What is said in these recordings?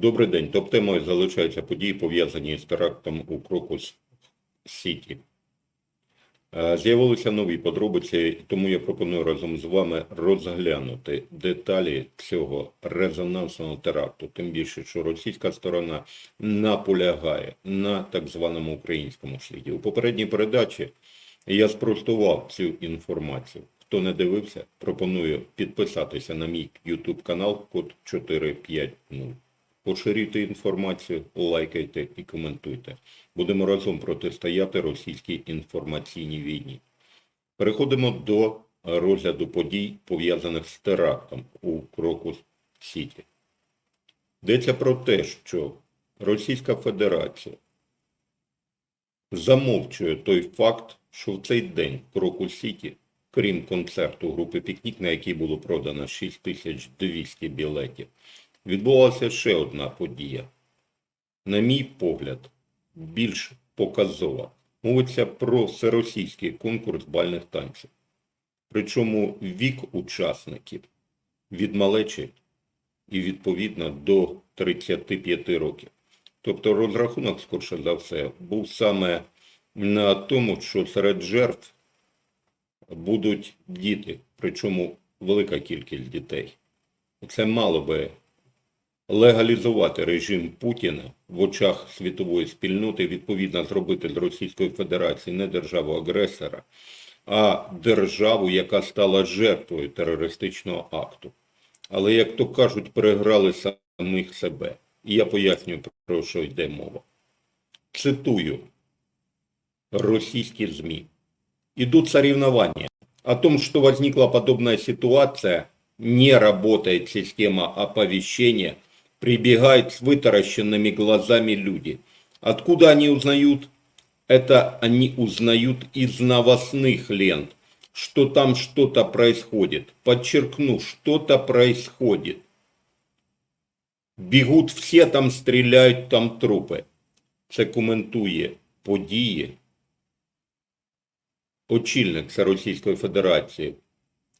Добрий день. Топ-темою залишаються події, пов'язані з терактом у Крокус Сіті. Е, З'явилися нові подробиці, тому я пропоную разом з вами розглянути деталі цього резонансного теракту. Тим більше, що російська сторона наполягає на так званому українському сліді. У попередній передачі я спростував цю інформацію. Хто не дивився, пропоную підписатися на мій YouTube канал код 450. Поширюйте інформацію, лайкайте і коментуйте. Будемо разом протистояти російській інформаційній війні. Переходимо до розгляду подій, пов'язаних з терактом у Крокус Сіті. Йдеться про те, що Російська Федерація замовчує той факт, що в цей день в Крокус Сіті, крім концерту групи Пікнік, на який було продано 6200 білетів, відбулася ще одна подія. На мій погляд, більш показова. Мовиться про всеросійський конкурс бальних танців. Причому вік учасників від малечі і відповідно до 35 років. Тобто розрахунок, скорше за все, був саме на тому, що серед жертв будуть діти, причому велика кількість дітей. Це мало би легалізувати режим Путіна в очах світової спільноти, відповідно зробити з Російської Федерації не державу-агресора, а державу, яка стала жертвою терористичного акту. Але, як то кажуть, переграли самих себе. І я пояснюю, про що йде мова. Цитую российские СМИ. Идут соревнования. О том, что возникла подобная ситуация, не работает система оповещения, прибегают с вытаращенными глазами люди. Откуда они узнают? Это они узнают из новостных лент, что там что-то происходит. Подчеркну, что-то происходит. Бігуть всі, там стріляють, там трупи. Це коментує події очільник Всеросійської Федерації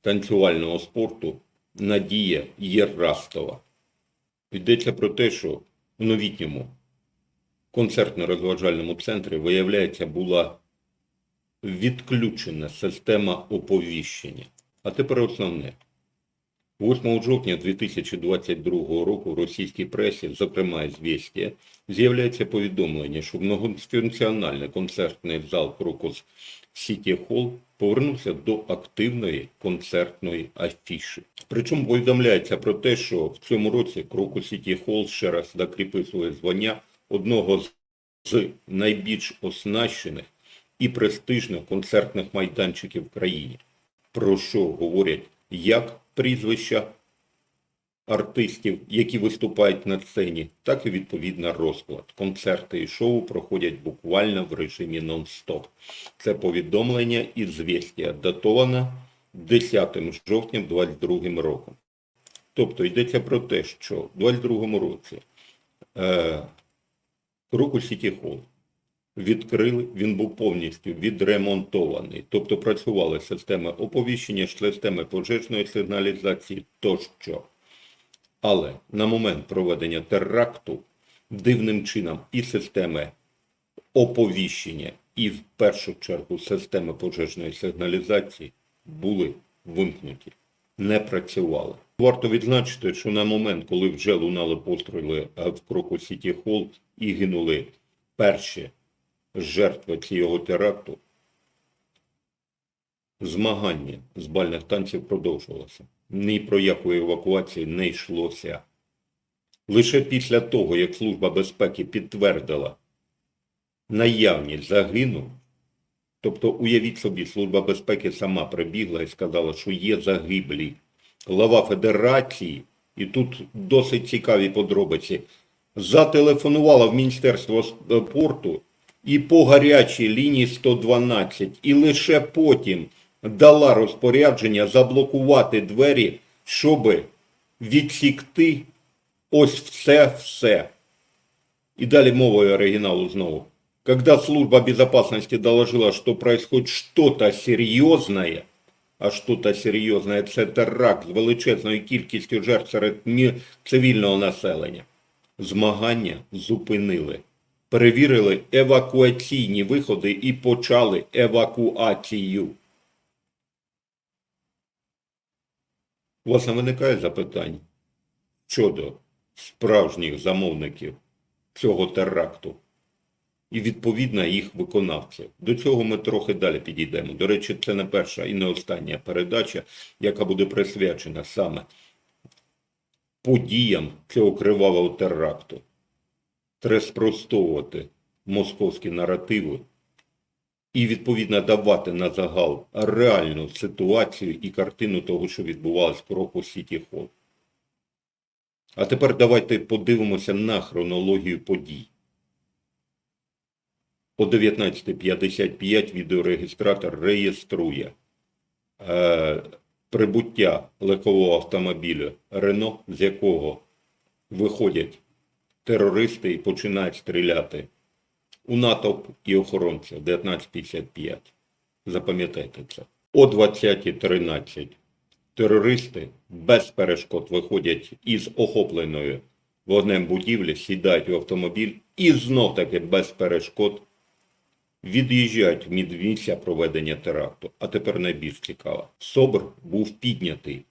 танцювального спорту Надія Єрастова. Йдеться про те, що в новітньому концертно-розважальному центрі, виявляється, була відключена система оповіщення. А тепер основне. 8 жовтня 2022 року в російській пресі, зокрема «Звістія», з'являється повідомлення, що многофункціональний концертний зал Крокус Сіті Холл повернувся до активної концертної афіші. Причому повідомляється про те, що в цьому році Крокус Сіті Холл ще раз закріпив своє звання одного з найбільш оснащених і престижних концертних майданчиків в країні. Про що говорять як прізвища артистів, які виступають на сцені, так і відповідно розклад. Концерти і шоу проходять буквально в режимі нон-стоп. Це повідомлення із звістя датовано 10 жовтня 2022 роком. Тобто йдеться про те, що в 2022 році е, Кроку Сіті Холл відкрили, він був повністю відремонтований. Тобто працювали системи оповіщення, системи пожежної сигналізації тощо. Але на момент проведення теракту дивним чином і системи оповіщення, і в першу чергу системи пожежної сигналізації були вимкнуті, не працювали. Варто відзначити, що на момент, коли вже лунали постріли е, в Кроку Сіті Холл і гинули перші жертви цього теракту, змагання з бальних танців продовжувалося. Ні про яку евакуацію не йшлося. Лише після того, як Служба безпеки підтвердила наявність загинув, тобто уявіть собі, Служба безпеки сама прибігла і сказала, що є загиблі. Глава Федерації, і тут досить цікаві подробиці, зателефонувала в Міністерство спорту і по гарячій лінії 112, і лише потім дала розпорядження заблокувати двері, щоб відсікти ось все-все. И далее мовой оригиналу знову. Когда служба безопасности доложила, что происходит что-то серьезное, а что-то серйозне це теракт з величезною кількістю жертв серед цивільного населення. Змагання зупинили. Перевірили евакуаційні виходи і почали евакуацію. У вас не виникає запитань щодо справжніх замовників цього теракту і відповідно їх виконавців. До цього ми трохи далі підійдемо. До речі, це не перша і не остання передача, яка буде присвячена саме подіям цього кривавого теракту. Треба спростовувати московські наративи і відповідно давати на загал реальну ситуацію і картину того, що відбувалось в кроку Сіті Холл. А тепер давайте подивимося на хронологію подій. О 19.55 відеорегістратор реєструє е, прибуття легкового автомобіля Рено, з якого виходять терористи і починають стріляти у натовп і охоронця 19.55. Запам'ятайте це. О 20.13 терористи без перешкод виходять із охопленої вогнем будівлі, сідають в автомобіль і знов таки без перешкод від'їжджають від місця проведення теракту. А тепер найбільш цікаво. СОБР був піднятий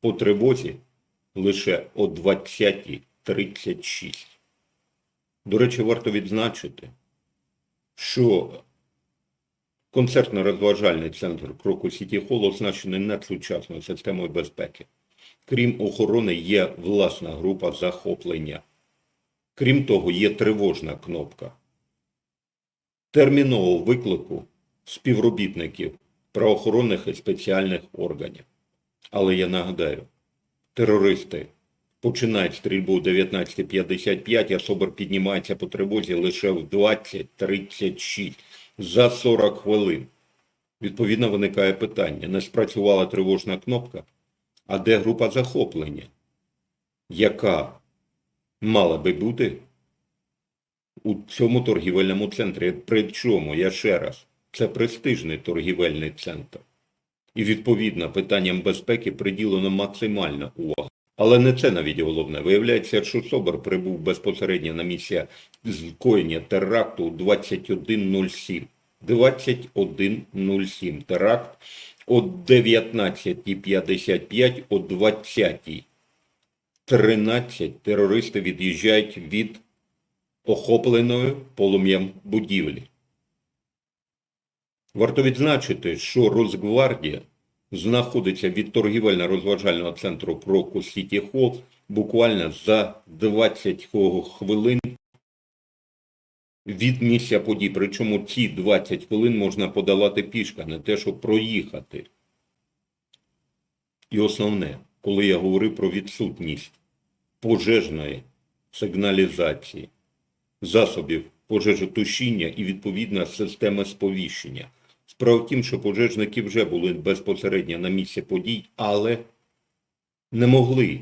по тривозі лише о 20.36. До речі, варто відзначити, що концертно-розважальний центр Кроку Сіті Холл оснащений надсучасною системою безпеки. Крім охорони, є власна група захоплення. Крім того, є тривожна кнопка термінового виклику співробітників правоохоронних і спеціальних органів. Але я нагадаю, терористи починають стрільбу о 19.55, а СОБР піднімається по тривозі лише в 20.36 за 40 хвилин. Відповідно, виникає питання, не спрацювала тривожна кнопка, а де група захоплення, яка мала би бути у цьому торгівельному центрі. Причому, я ще раз, це престижний торгівельний центр. І відповідно питанням безпеки приділено максимальна увага. Але не це навіть головне. Виявляється, що СОБР прибув безпосередньо на місце скоєння теракту у 21.07. 21.07 теракт о 19.55 о 20.13 терористи від'їжджають від охопленої полум'ям будівлі. Варто відзначити, що Росгвардія знаходиться від торгівельно-розважального центру Кроку Сіті Холл буквально за 20 хвилин від місця подій. Причому ці 20 хвилин можна подолати пішка, не те, щоб проїхати. І основне, коли я говорив про відсутність пожежної сигналізації, засобів пожежотушіння і відповідна система сповіщення. Справа в тім, що пожежники вже були безпосередньо на місці подій, але не могли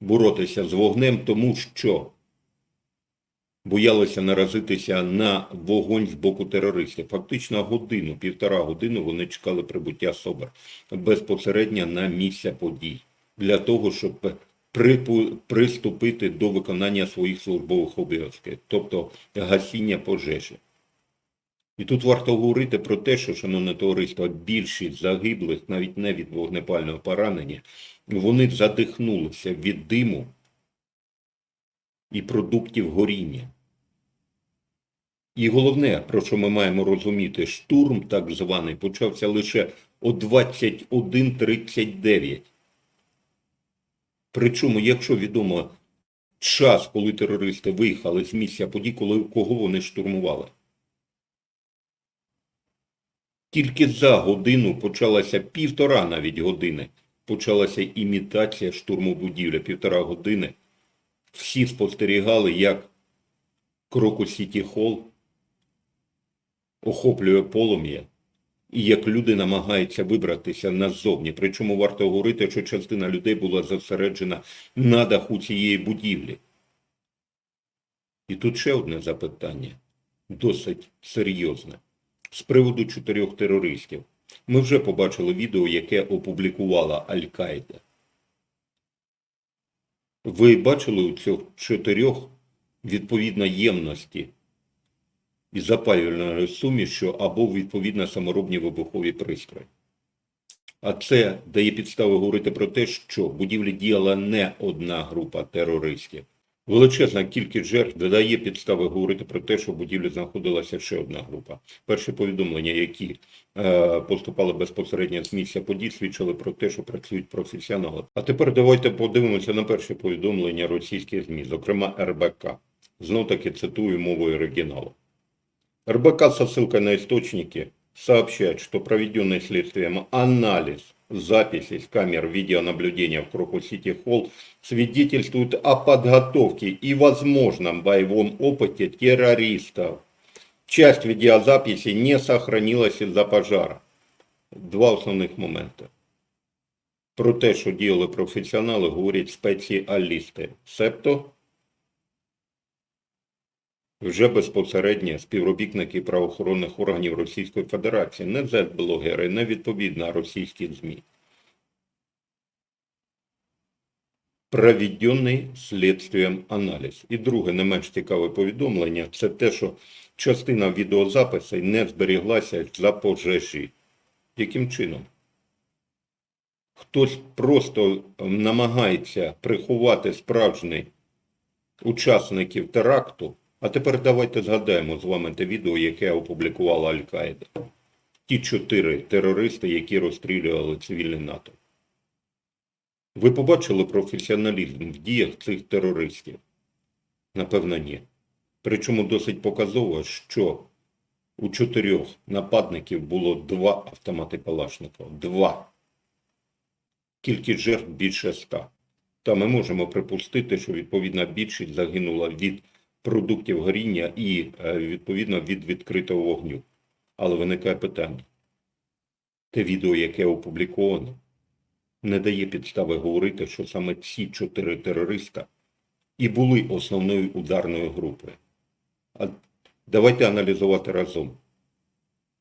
боротися з вогнем, тому що боялися наразитися на вогонь з боку терористів. Фактично годину, півтора години вони чекали прибуття СОБР безпосередньо на місце подій для того, щоб приступити до виконання своїх службових обов'язків, тобто гасіння пожежі. І тут варто говорити про те, що, шановне товариство, більшість загиблих, навіть не від вогнепального поранення, вони задихнулися від диму і продуктів горіння. І головне, про що ми маємо розуміти, штурм так званий почався лише о 21.39. Причому, якщо відомо час, коли терористи виїхали з місця подій, коли кого вони штурмували. Тільки за годину почалася півтора навіть години. Почалася імітація штурму будівлі. Півтора години. Всі спостерігали, як кроку Сіті Холл охоплює полум'я і як люди намагаються вибратися назовні. Причому варто говорити, що частина людей була зосереджена на даху цієї будівлі. І тут ще одне запитання, досить серйозне. З приводу чотирьох терористів. Ми вже побачили відео, яке опублікувала Аль-Каїда. Ви бачили у цих чотирьох відповідно ємності і запалювальної суміші або відповідно саморобні вибухові пристрої. А це дає підстави говорити про те, що будівлі діяла не одна група терористів. Величезна кількість жертв додає підстави говорити про те, що в будівлі знаходилася ще одна група. Перші повідомлення, які е, поступали безпосередньо з місця подій, свідчили про те, що працюють професіонали. А тепер давайте подивимося на перші повідомлення російських ЗМІ, зокрема РБК. Знов таки цитую мовою оригіналу. РБК со ссылкой на источники сообщает, что проведенный следствием анализ записей с камер видеонаблюдения в Крокус Сити Холл свидетельствует о подготовке и возможном боевом опыте террористов. Часть видеозаписи не сохранилась из-за пожара. Два основних моменти. Про те, що діяли професіонали, говорять спеціалісти. Себто вже безпосередньо співробітники правоохоронних органів Російської Федерації, не зет-блогери, не відповідно російські ЗМІ. Проведений слідствієм аналіз. І друге, не менш цікаве повідомлення, це те, що частина відеозаписей не зберіглася за пожежі. Яким чином? Хтось просто намагається приховати справжніх учасників теракту, а тепер давайте згадаємо з вами те відео, яке опублікувала Аль-Каїда. Ті чотири терористи, які розстрілювали цивільний НАТО. Ви побачили професіоналізм в діях цих терористів? Напевно, ні. Причому досить показово, що у чотирьох нападників було два автомати Калашникова. Два. Кількість жертв більше ста. Та ми можемо припустити, що відповідна більшість загинула від продуктів горіння і, е, відповідно, від відкритого вогню. Але виникає питання. Те відео, яке опубліковано, не дає підстави говорити, що саме ці чотири терориста і були основною ударною групою. А давайте аналізувати разом.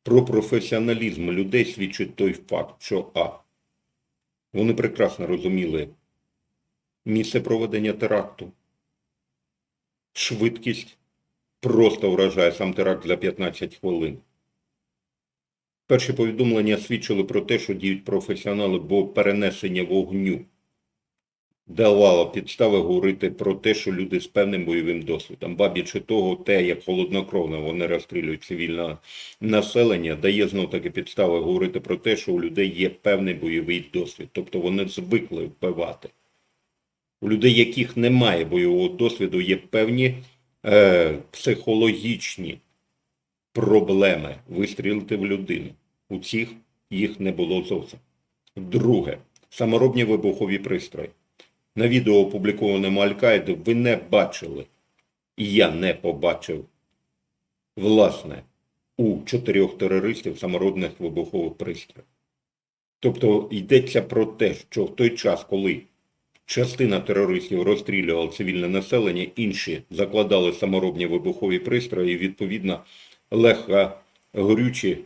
Про професіоналізм людей свідчить той факт, що А. Вони прекрасно розуміли місце проведення теракту, швидкість просто вражає сам теракт за 15 хвилин. Перші повідомлення свідчили про те, що діють професіонали, бо перенесення вогню давало підстави говорити про те, що люди з певним бойовим досвідом. Ба того, те, як холоднокровно вони розстрілюють цивільне населення, дає знов таки підстави говорити про те, що у людей є певний бойовий досвід, тобто вони звикли вбивати. У людей, яких немає бойового досвіду, є певні е, психологічні проблеми вистрілити в людину. У цих їх не було зовсім. Друге, саморобні вибухові пристрої. На відео, опублікованому Аль-Каїду, ви не бачили, і я не побачив, власне, у чотирьох терористів саморобних вибухових пристроїв. Тобто йдеться про те, що в той час, коли частина терористів розстрілювала цивільне населення, інші закладали саморобні вибухові пристрої і, відповідно, легко горючі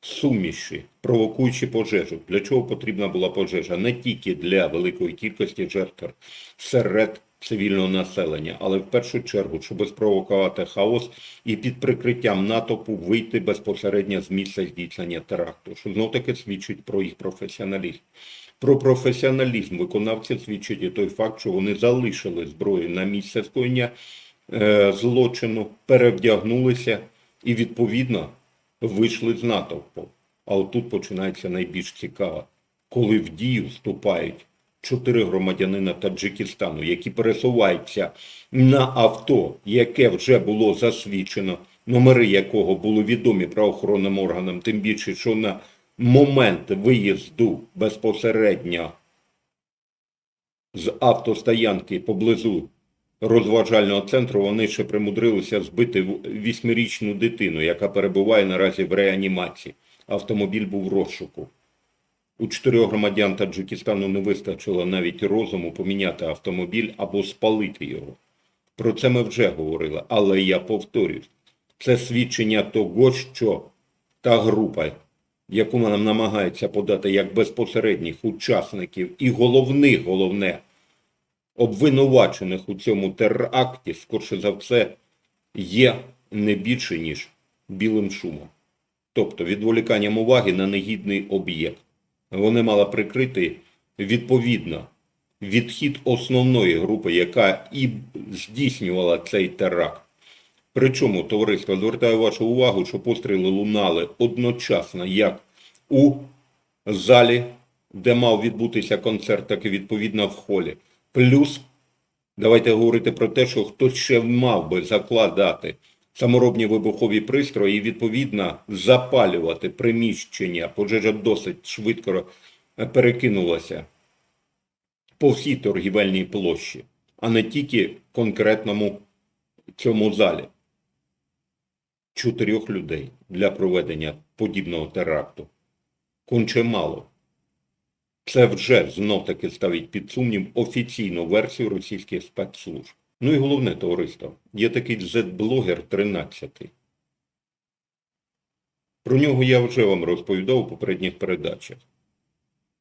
суміші, провокуючи пожежу. Для чого потрібна була пожежа? Не тільки для великої кількості жертв серед цивільного населення, але в першу чергу, щоб спровокувати хаос і під прикриттям натовпу вийти безпосередньо з місця здійснення теракту, що знов таки свідчить про їх професіоналізм. Про професіоналізм виконавців свідчить і той факт, що вони залишили зброю на місце скоєння е, злочину, перевдягнулися і відповідно вийшли з натовпу. А отут починається найбільш цікаво, коли в дію вступають чотири громадянина Таджикистану, які пересуваються на авто, яке вже було засвідчено, номери якого були відомі правоохоронним органам, тим більше, що на момент виїзду безпосередньо з автостоянки поблизу розважального центру вони ще примудрилися збити вісьмирічну дитину, яка перебуває наразі в реанімації. Автомобіль був в розшуку. У чотирьох громадян Таджикистану не вистачило навіть розуму поміняти автомобіль або спалити його. Про це ми вже говорили, але я повторюсь, це свідчення того, що та група, яку нам намагається подати як безпосередніх учасників і головних, головне, обвинувачених у цьому теракті, скорше за все, є не більше, ніж білим шумом. Тобто відволіканням уваги на негідний об'єкт. Вони мали прикрити відповідно відхід основної групи, яка і здійснювала цей теракт. Причому, товариство, звертаю вашу увагу, що постріли лунали одночасно як у залі, де мав відбутися концерт, так і відповідно в холі. Плюс, давайте говорити про те, що хтось ще мав би закладати саморобні вибухові пристрої і відповідно запалювати приміщення. Пожежа досить швидко перекинулася по всій торгівельній площі, а не тільки конкретному цьому залі. Чотирьох людей для проведення подібного теракту. Конче мало. Це вже знов-таки ставить під сумнів офіційну версію російських спецслужб. Ну і головне, товариство, є такий Z-блогер 13. Про нього я вже вам розповідав у попередніх передачах.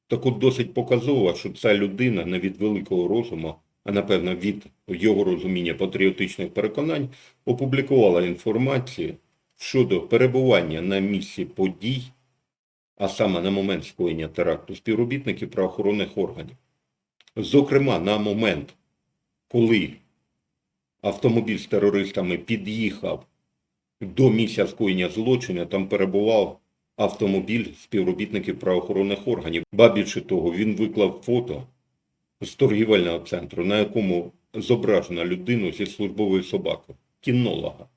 Так от досить показово, що ця людина не від великого розуму, а напевно від його розуміння патріотичних переконань, опублікувала інформацію щодо перебування на місці подій, а саме на момент скоєння теракту співробітників правоохоронних органів. Зокрема, на момент, коли автомобіль з терористами під'їхав до місця скоєння злочину, там перебував автомобіль співробітників правоохоронних органів. Ба більше того, він виклав фото з торгівельного центру, на якому зображена людину зі службовою собакою, кінолога.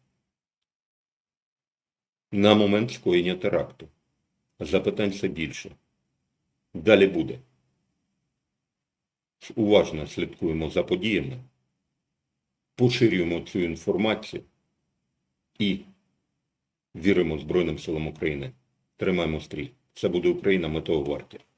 На момент скоєння теракту. Запитань все більше. Далі буде. Уважно слідкуємо за подіями, поширюємо цю інформацію і віримо Збройним силам України. Тримаємо стрій. Це буде Україна, ми того варті.